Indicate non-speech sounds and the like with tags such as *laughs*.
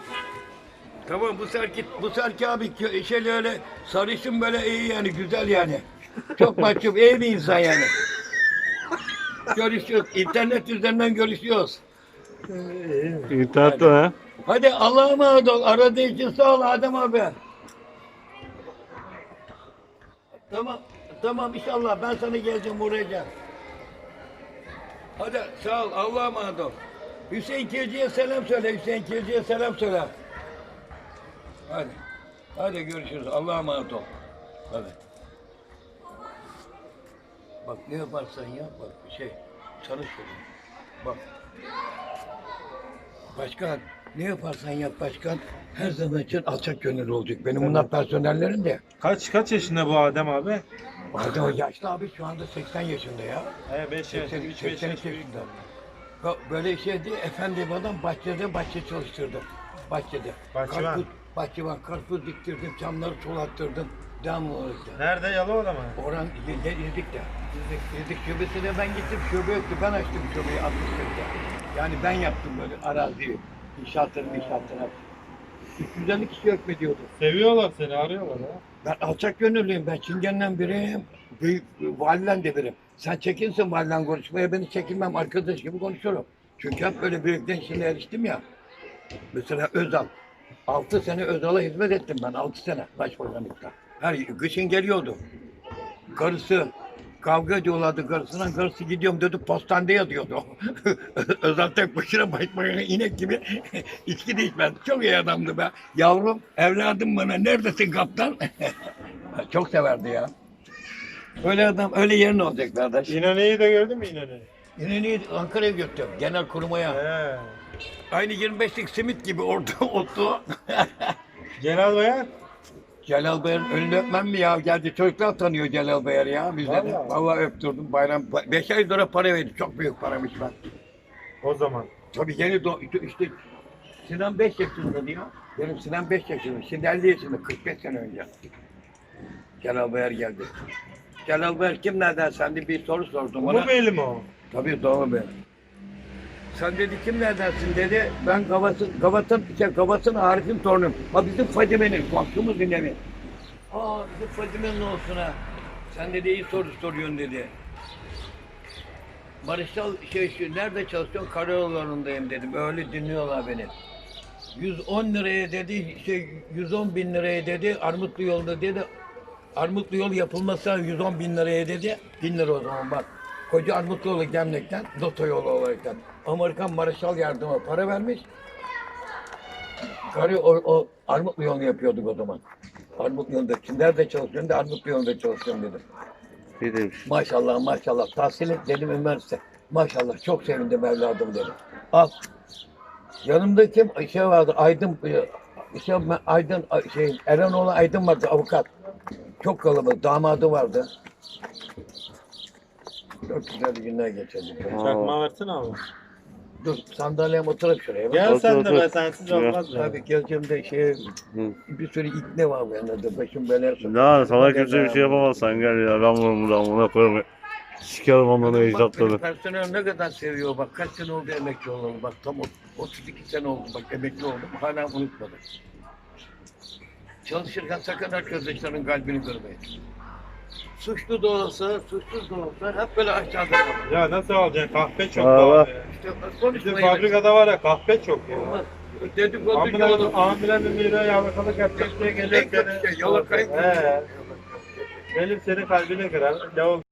*laughs* Tamam bu serki bu serki abi şeyle öyle sarışın böyle iyi yani güzel yani. Çok *laughs* mahcup iyi bir insan yani. Görüşüyoruz. İnternet üzerinden görüşüyoruz. İnternette ha? Hadi Allah'a emanet ol. Aradığı için sağ ol Adem abi. Tamam. Tamam inşallah ben sana geleceğim uğrayacağım. Hadi sağ ol. Allah'a emanet ol. Hüseyin Kirci'ye selam söyle. Hüseyin Kirci'ye selam söyle. Hadi. Hadi görüşürüz. Allah'a emanet ol. Hadi. Bak ne yaparsan yap bak bir şey. Sana söyleyeyim. Bak. Başkan ne yaparsan yap başkan her zaman için alçak gönüllü olacak. Benim bunlar personellerim de. Kaç kaç yaşında bu Adem abi? O yaşlı abi şu anda 80 yaşında ya. He 5 yaş, 80, 3 5 83 yaş büyük. yaşında. Böyle şeydi efendi bir adam bahçede bahçe çalıştırdım. Bahçede. Bahçıvan. Karpuz, bahçıvan, karpuz diktirdim, çamları sulattırdım. Devamlı olarak. da. Nerede Yalova'da mı? Oran ye- ye- yedik de. Yedik, şubesine ben gittim. Şube yoktu. Ben açtım şubeyi 60'larda. Yani ben yaptım böyle araziyi. İnşaatları inşaatları. 350 kişi hükmediyordu. Seviyorlar seni, arıyorlar ha. Ben alçak gönüllüyüm. Ben Çingen'den biriyim. Büyük validen de biriyim. Sen çekinsin validen konuşmaya. Beni çekinmem. Arkadaş gibi konuşurum. Çünkü hep böyle büyükten şimdi eriştim ya. Mesela Özal. 6 sene Özal'a hizmet ettim ben. 6 sene başbakanlıkta. Her kışın geliyordu. Karısı kavga ediyorlardı karısına. Karısı gidiyorum dedi postanede yatıyordu. *laughs* Özal tek başına başbakanı inek gibi *laughs* içki de içmez. Çok iyi adamdı be. Yavrum evladım bana neredesin kaptan? *laughs* Çok severdi ya. Öyle adam öyle yerin olacak kardeş. İnönü'yü de gördün mü İnönü'yü? İnönü'yü Ankara'ya götürdüm. Genel kurmaya. He. Aynı 25'lik simit gibi orada *laughs* otu. Celal Bayar? Celal Bayar'ın önünü öpmem mi ya? Geldi çocuklar tanıyor Celal Bayar ya bizde de. Vallahi. Vallahi öptürdüm bayram. 5 ay sonra para verdi. Çok büyük paramış ben. O zaman. Tabii yeni işte, işte Sinan 5 yaşında diyor. Benim Sinan 5 yaşında. Şimdi 50 yaşında 45 sene önce. Celal Bayar geldi. Celal Bayar kim nereden? Sen de bir soru sordum ona. Bu belli mi o? Tabii doğru be. Sen dedi kim neredensin dedi. Ben Gavat'ın, Gavat'ın, şey, Gavat'ın Arif'in torunum. Ha bizim Fadime'nin, komşumuz dinlemi. Aa bizim Fadime'nin olsun ha. Sen dedi iyi soru soruyorsun dedi. Barışal şey şu, nerede çalışıyorsun? Karayollarındayım dedim. Öyle dinliyorlar beni. 110 liraya dedi, şey 110 bin liraya dedi, Armutlu yolda dedi. Armutlu yol yapılmasa 110 bin liraya dedi. 1000 lira o zaman bak. Koca Armutlu yolu Gemlik'ten, Doto yolu olaraktan. Amerikan Marshall yardımı para vermiş. Karı o, o Armutlu yolunu yapıyorduk o zaman. Armutlu yolunda. Şimdi nerede çalışıyorsun? De Armutlu yolunda çalışıyorum dedim. Bir demiş. Maşallah maşallah. Tahsil et dedim üniversite. Maşallah çok sevindim evladım dedim. Al. Yanımda kim? Şey vardı Aydın. e, Şey, Aydın şey Erenoğlu Aydın vardı avukat. Çok kalabalık. Damadı vardı. Çok güzel günler geçirdik. Çakma versene abi. Dur sandalyem oturup şuraya. bak. Gel Otur, sen de otur. be sensiz Ya. olmaz be. Abi geleceğimde şey Hı. bir sürü ikne var benim de başım sokuyor. Ya sana kimse bir şey yapamazsan gel ya ben bunu buradan buna koyarım. Sikerim onların beni personel ne kadar seviyor bak kaç sene oldu emekli olalı bak tam ot- 32 sene oldu bak emekli oldum hala unutmadım. Çalışırken sakın arkadaşların kalbini kırmayın. Suçlu da olsa, suçsuz da olsa hep böyle aşağıda kalın. Ya nasıl alacaksın? Kahpe çok Aa, pahalı bak. ya. İşte Bizim fabrikada var ya kahpe çok ya. Olmaz. Dedikodu Ambulan, yolu. ambulan bir lira yalakalık yapacak diye gelecek şey, beni. He. Benim senin kalbine kırar. Yavuz